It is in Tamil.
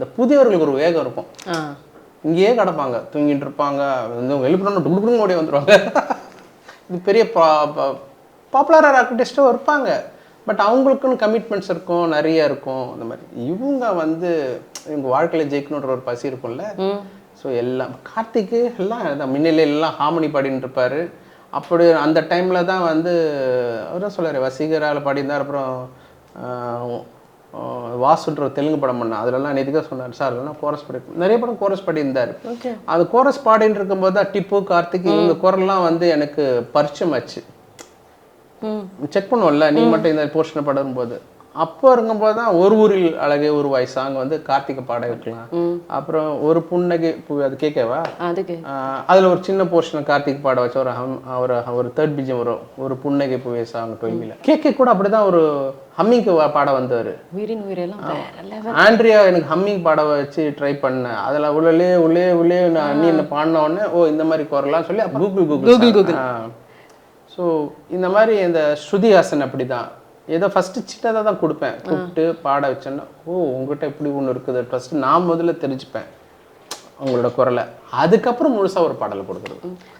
இந்த புதியவர்களுக்கு ஒரு வேகம் இருக்கும். இங்கேயே கிடப்பாங்க. தூங்கிட்டு இருப்பாங்க. வந்து எழுப்பினோன்னு டுக்குடுக்குன்னு ஓடி வந்துடுவாங்க இது பெரிய பா பாப்புலராக ஆர்கிடெக்டாக இருப்பாங்க. பட் அவங்களுக்குன்னு கமிட்மெண்ட்ஸ் இருக்கும் நிறைய இருக்கும். அந்த மாதிரி. இவங்க வந்து இவங்க வாழ்க்கையில் ஜெயிக்கணுன்ற ஒரு பசி இருக்கும்ல. ஸோ எல்லாம் கார்த்திக்கு எல்லாம் முன்னிலை எல்லாம் ஹார்மனி பாடின்னு இருப்பாரு. அப்படி அந்த டைமில் தான் வந்து அவரும் சொல்றாரு வசீகரால் பாடியிருந்தார். அப்புறம் வாசுன்ற ஒரு தெலுங்கு படம் பண்ண அதுலலாம் நேற்றுக்காக சொன்னார் சார் அதெல்லாம் கோரஸ் பாடி நிறைய படம் கோரஸ் பாடியிருந்தார். ஓகே. அது கோரஸ் பாடின்னு இருக்கும்போது தான் டிப்பு கார்த்திக் இவங்க குரல்லாம் வந்து எனக்கு பரிச்சயம் ஆச்சு. செக் பண்ணுவோம்ல நீ மட்டும் இந்த போர்ஷனை பாடும்போது. அப்போ இருக்கும்போது தான் ஒரு ஊரில் அழகே ஒரு வாய் சாங் வந்து கார்த்திகை பாட வைக்கலாம். அப்புறம் ஒரு புன்னகை அது கேட்கவா அதில் ஒரு சின்ன போர்ஷன் கார்த்திக் பாட வச்ச ஒரு ஒரு ஒரு தேர்ட் பீஜம் வரும். ஒரு புன்னகை பூவே சாங் டுவெல்வில் கேகே கூட அப்படிதான் ஒரு ஹம்மிங்க்கு பாட வந்தவர். உயிரின் உயிரெல்லாம். ஆண்ட்ரியா எனக்கு ஹம்மிங் பாட வச்சு ட்ரை பண்ணேன். அதில் உள்ளே உள்ளே உள்ளே நான் நீ என்ன பாடின உடனே ஓ இந்த மாதிரி குரலாம் சொல்லி அப்ப கூகுள் கூகுள் கூகுள் ஸோ இந்த மாதிரி இந்த ஸ்ருதிஹாசன் அப்படி தான் ஏதோ ஃபஸ்ட்டு சின்னதாக தான் கொடுப்பேன். கூப்பிட்டு பாட வச்சேன்னா ஓ உங்ககிட்ட இப்படி ஒன்று இருக்குது. ஃபஸ்ட்டு நான் முதல்ல தெரிஞ்சுப்பேன். உங்களோட குரலை. அதுக்கப்புறம் முழுசாக ஒரு பாடல் கொடுக்குறது.